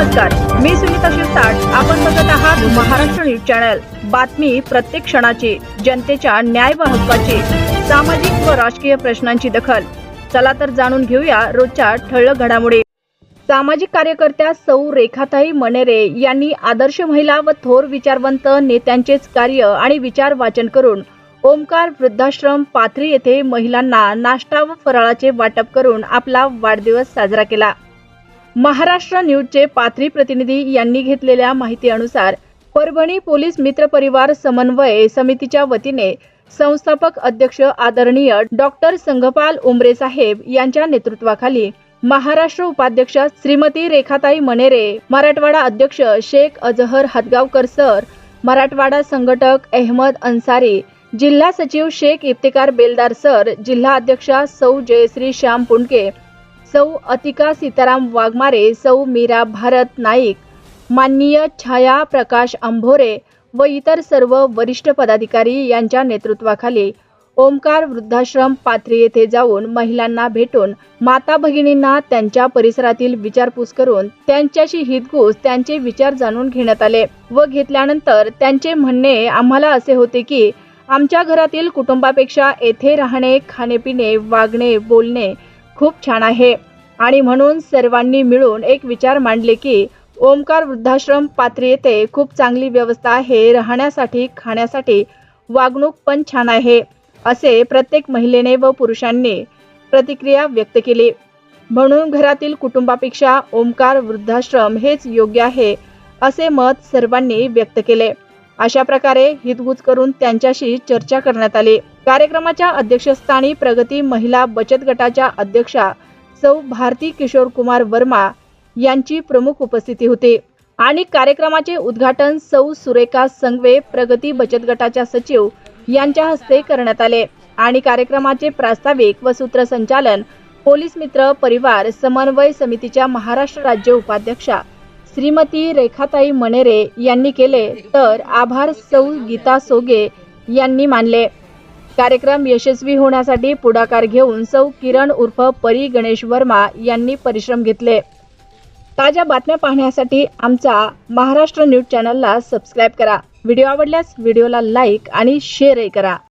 नमस्कार मी सुनीता शिरसाट. आपण बघत आहात महाराष्ट्र न्यूज चॅनल. बातमी प्रत्येक क्षणाची जनतेच्या न्याय व हक्काची सामाजिक व राजकीय प्रश्नांची दखल. चला तर जाणून घेऊया रोजच्या ठळक घडामोडी. सामाजिक कार्यकर्त्या सौ रेखाताई मनेरे यांनी आदर्श महिला व थोर विचारवंत नेत्यांचेच कार्य आणि विचार वाचन करून ओमकार वृद्धाश्रम पाथरी येथे महिलांना नाश्ता व फराळाचे वाटप करून आपला वाढदिवस साजरा केला. महाराष्ट्र न्यूजचे पाथरी प्रतिनिधी यांनी घेतलेल्या माहितीनुसार परभणी पोलीस मित्र परिवार समन्वय समितीच्या वतीने संस्थापक अध्यक्ष आदरणीय डॉक्टर संघपाल उमरे साहेब यांच्या नेतृत्वाखाली महाराष्ट्र उपाध्यक्ष श्रीमती रेखाताई मनेरे मराठवाडा अध्यक्ष शेख अजहर हदगावकर सर मराठवाडा संघटक अहमद अन्सारी जिल्हा सचिव शेख इफ्तिकार बेलदार सर जिल्हा अध्यक्षा सौ जयश्री श्याम पुंडके सौ अतिका सीताराम वाघमारे सौ मीरा भारत नाईक माननीय छाया प्रकाश अंभोरे व इतर सर्व वरिष्ठ पदाधिकारी यांच्या नेतृत्वाखाली ओमकार वृद्धाश्रम पाथरी येथे जाऊन महिलांना भेटून माता भगिनींना त्यांच्या परिसरातील विचारपूस करून त्यांच्याशी हितगुज त्यांचे विचार जाणून घेण्यात आले व घेतल्यानंतर त्यांचे म्हणणे आम्हाला असे होते की आमच्या घरातील कुटुंबापेक्षा येथे राहणे खाणेपिणे वागणे बोलणे खूप छान आहे. आणि म्हणून सर्वांनी मिळून एक विचार मांडले की ओमकार वृद्धाश्रम पात्री येथे खूप चांगली व्यवस्था आहे. राहण्यासाठी खाण्यासाठी वागणूक पण छान आहे. असे प्रत्येक महिलेने व पुरुषांनी प्रतिक्रिया व्यक्त केली. म्हणून घरातील कुटुंबापेक्षा ओमकार वृद्धाश्रम हेच योग्य आहे असे मत सर्वांनी व्यक्त केले. अशा प्रकारे हितगुज करून त्यांच्याशी चर्चा करण्यात आली. कार्यक्रमाच्या अध्यक्षस्थानी प्रगती महिला बचत गटाच्या अध्यक्षा सौ भारती किशोर कुमार वर्मा यांची प्रमुख उपस्थिती होती. आणि कार्यक्रमाचे उद्घाटन सौ सुरेखा संगवे प्रगती बचत गटाच्या सचिव यांच्या हस्ते करण्यात आले. आणि कार्यक्रमाचे प्रास्ताविक व सूत्रसंचालन पोलीस मित्र परिवार समन्वय समितीच्या महाराष्ट्र राज्य उपाध्यक्षा श्रीमती रेखाताई मनेरे यांनी केले. तर आभार सौ गीता सोगे यांनी मानले. कार्यक्रम यशस्वी होण्यासाठी पुढाकार घेऊन सौ किरण उर्फ परी गणेश वर्मा यांनी परिश्रम घेतले. ताज्या बातम्या पाहण्यासाठी आमचा महाराष्ट्र न्यूज चॅनलला सबस्क्राईब करा. व्हिडिओ आवडल्यास व्हिडिओला लाईक आणि शेअरही करा.